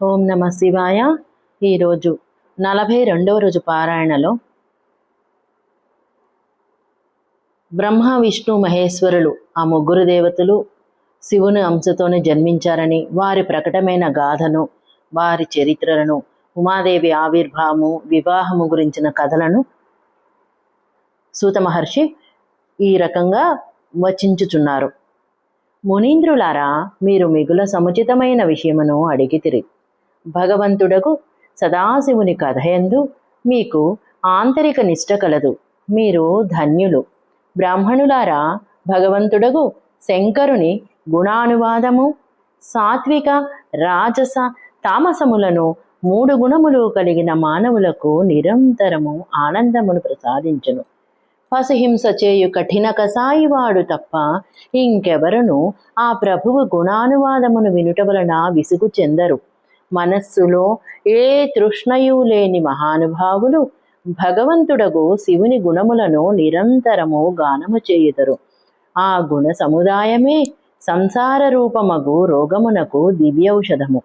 ఓం నమ శివాయ. ఈరోజు నలభై రెండవ రోజు పారాయణలో బ్రహ్మ విష్ణు మహేశ్వరులు ఆ ముగ్గురు దేవతలు శివుని అంశతోనే జన్మించారని వారి ప్రకటమైన గాథను వారి చరిత్రలను ఉమాదేవి ఆవిర్భావము వివాహము గురించిన కథలను సూత మహర్షి ఈ రకంగా వచించుచున్నారు. మునీంద్రులారా మీరు మిగుల సముచితమైన విషయమును అడిగితిరి భగవంతుడకు సదాశివుని కథయందు మీకు ఆంతరిక నిష్ట కలదు. మీరు ధన్యులు. బ్రాహ్మణులారా భగవంతుడగు శంకరుని గుణానువాదము సాత్విక రాజస తామసములను మూడు గుణములు కలిగిన మానవులకు నిరంతరము ఆనందమును ప్రసాదించును. పశుహింస చేయు కఠిన కసాయివాడు తప్ప ఇంకెవరును ఆ ప్రభువు గుణానువాదమును వినుట వలన విసుగు చెందరు. మనస్సులో ఏ తృష్ణయు లేని మహానుభావులు భగవంతుడగు శివుని గుణములను నిరంతరము గానము చేయుదరు. ఆ గుణ సముదాయమే సంసార రూపమగు రోగమునకు దివ్యౌషధము.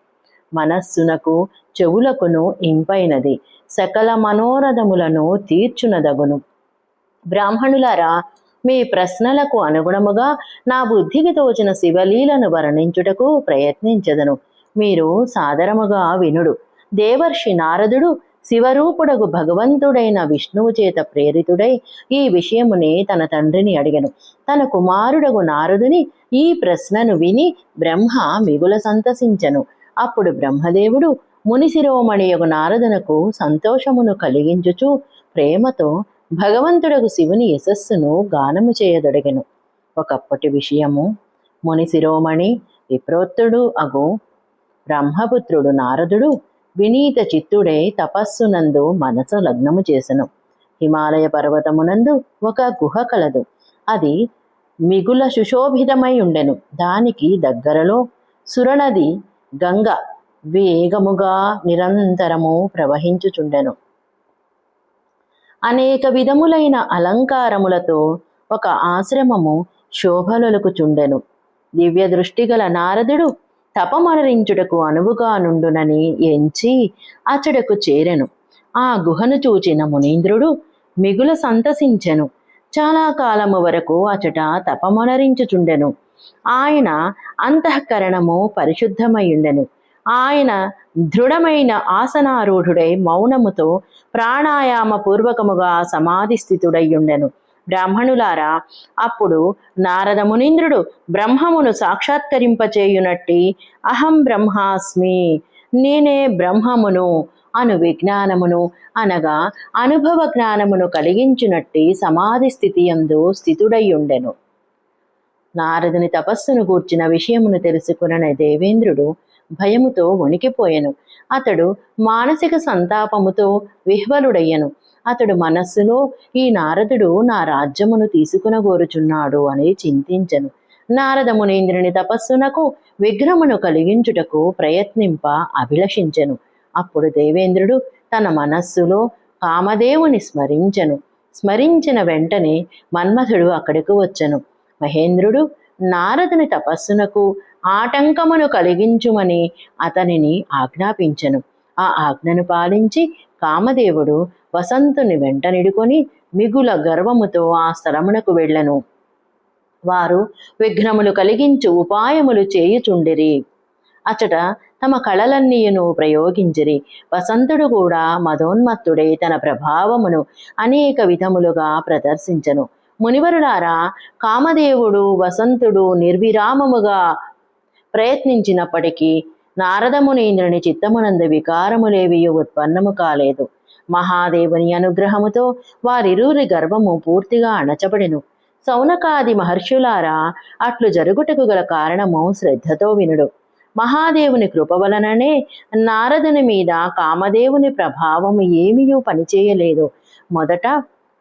మనస్సునకు చెవులకును ఇంపైనది. సకల మనోరథములను తీర్చునదగును. బ్రాహ్మణులారా మీ ప్రశ్నలకు అనుగుణముగా నా బుద్ధికి తోచిన శివలీలను వర్ణించుటకు ప్రయత్నించదను. మీరు సాదరముగా వినుడు. దేవర్షి నారదుడు శివరూపుడగు భగవంతుడైన విష్ణువు చేత ప్రేరితుడై ఈ విషయముని తన తండ్రిని అడిగను. తన కుమారుడగు నారదుని ఈ ప్రశ్నను విని బ్రహ్మ మిగుల సంతసించను. అప్పుడు బ్రహ్మదేవుడు మునిశిరోమణియగు నారదునకు సంతోషమును కలిగించుచు ప్రేమతో భగవంతుడగు శివుని యశస్సును గానము చేయదడిగను. ఒకప్పటి విషయము ముని శిరోమణి విప్రోత్తుడు అగు బ్రహ్మపుత్రుడు నారదుడు వినీత చిత్తుడై తపస్సునందు మనసు లగ్నము చేసెను. హిమాలయ పర్వతమునందు ఒక గుహ కలదు. అది మిగుల సుశోభితమై ఉండెను. దానికి దగ్గరలో సురనది గంగ వేగముగా నిరంతరము ప్రవహించుచుండెను. అనేక విధములైన అలంకారములతో ఒక ఆశ్రమము శోభలొలుకుచుండెను. దివ్య దృష్టి గల నారదుడు తపమరణించుటకు అనువుగా నుండునని ఎంచి అచడకు చేరెను. ఆ గుహను చూచిన మునీంద్రుడు మిగుల సంతసించెను. చాలా కాలము వరకు అచట తపమనరించుచుండెను. ఆయన అంతఃకరణము పరిశుద్ధమైయుండెను. ఆయన దృఢమైన ఆసనారూఢుడై మౌనముతో ప్రాణాయామ పూర్వకముగా సమాధి స్థితుడయ్యుండెను బ్రాహ్మణులారా అప్పుడు నారద మునీంద్రుడు బ్రహ్మమును సాక్షాత్కరింపచేయునట్టి అహం బ్రహ్మాస్మి నేనే బ్రహ్మమును అను విజ్ఞానమును అనగా అనుభవ జ్ఞానమును కలిగించునట్టి సమాధి స్థితి యందు స్థితుడయ్యుండెను. నారదుని తపస్సును గూర్చిన విషయమును తెలుసుకున్న దేవేంద్రుడు భయముతో వణికిపోయెను. అతడు మానసిక సంతాపముతో విహ్వలుడయ్యను. అతడు మనస్సులో ఈ నారదుడు నా రాజ్యమును తీసుకునగోరుచున్నాడు అని చింతించను. నారద మునీంద్రుని తపస్సునకు విగ్రహమును కలిగించుటకు ప్రయత్నింప అభిలషించెను. అప్పుడు దేవేంద్రుడు తన మనస్సులో కామదేవుని స్మరించెను. స్మరించిన వెంటనే మన్మథుడు అక్కడికి వచ్చెను. మహేంద్రుడు నారదుని తపస్సునకు ఆటంకమును కలిగించుమని అతనిని ఆజ్ఞాపించను. ఆ ఆజ్ఞను పాలించి కామదేవుడు వసంతుని వెంటనిడుకొని మిగుల గర్వముతో ఆ స్థలమునకు వెళ్ళను. వారు విఘ్నములు కలిగించు ఉపాయములు చేయుచుండిరి. అచట తమ కళలన్నీయును ప్రయోగించిరి. వసంతుడు కూడా మధోన్మత్తుడై తన ప్రభావమును అనేక విధములుగా ప్రదర్శించను. మునివరులారా కామదేవుడు వసంతుడు నిర్విరామముగా ప్రయత్నించినప్పటికీ నారదమునీంద్రుని చిత్తమునందు వికారములేవి ఉత్పన్నము కాలేదు. మహాదేవుని అనుగ్రహముతో వారిరువురి గర్వము పూర్తిగా అణచబడెను. సౌనకాది మహర్షులారా అట్లు జరుగుటకు గల కారణము శ్రద్ధతో వినుడు. మహాదేవుని కృప వలననే నారదుని మీద కామదేవుని ప్రభావము ఏమీయూ పనిచేయలేదు. మొదట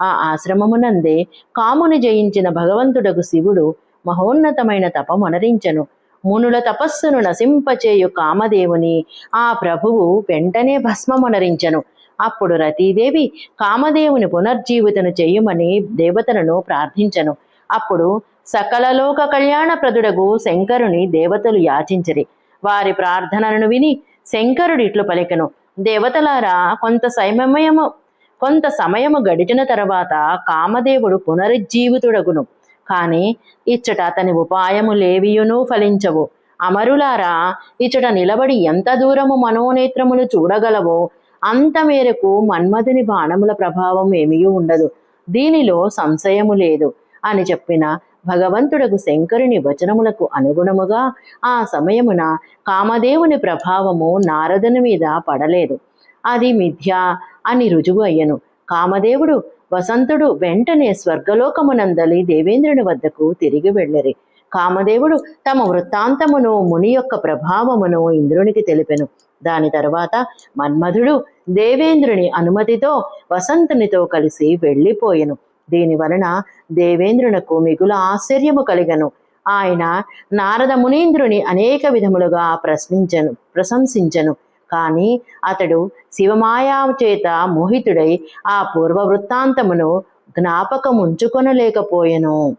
ఆ ఆశ్రమమునందే కాముని జయించిన భగవంతుడకు శివుడు మహోన్నతమైన తపమనరించెను. మునుల తపస్సును నశింపచేయు కామదేవుని. ఆ ప్రభువు వెంటనే భస్మమునరించను. అప్పుడు రతీదేవి కామదేవుని పునర్జీవితను చేయుమని దేవతలను ప్రార్థించెను. అప్పుడు సకల లోక కళ్యాణప్రదుడగు శంకరుని దేవతలు యాచించిరి. వారి ప్రార్థనలను విని శంకరుడిట్లు ఇట్లు దేవతలారా కొంత సమయము కొంత సమయము గడిచిన తర్వాత కామదేవుడు పునరుజ్జీవితుడగును. కాని ఇచ్చట అతని ఉపాయము లేవియునూ ఫలించవు. అమరులారా ఇచ్చట నిలబడి ఎంత దూరము మనోనేత్రములు చూడగలవో అంత మేరకు మన్మధుని బాణముల ప్రభావం ఏమీ ఉండదు. దీనిలో సంశయము లేదు. అని చెప్పిన భగవంతుడకు శంకరుని వచనములకు అనుగుణముగా ఆ సమయమున కామదేవుని ప్రభావము నారదుని మీద పడలేదు. అది మిథ్య అని రుజువు అయ్యను. కామదేవుడు వసంతుడు వెంటనే స్వర్గలోకమునందలి దేవేంద్రుని వద్దకు తిరిగి వెళ్ళరి. కామదేవుడు తమ వృత్తాంతమును ముని యొక్క ప్రభావమును ఇంద్రునికి తెలిపెను. దాని తర్వాత మన్మధుడు దేవేంద్రుని అనుమతితో వసంతునితో కలిసి వెళ్ళిపోయెను. దీని వలన దేవేంద్రునకు మిగుల ఆశ్చర్యము కలిగను. ఆయన నారద మునీంద్రుని అనేక విధములుగా ప్రశ్నించను ప్రశంసించను. కానీ అతడు శివమాయా చేత మోహితుడై ఆ పూర్వ వృత్తాంతమును జ్ఞాపకముంచుకొనలేకపోయెను.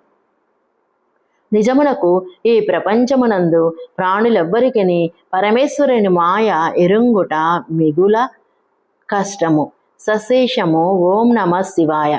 నిజమునకు ఈ ప్రపంచమునందు ప్రాణులెవ్వరికిని పరమేశ్వరుని మాయ ఎరుంగుట మిగుల కష్టము. సశేషము. ఓం నమ శివాయ.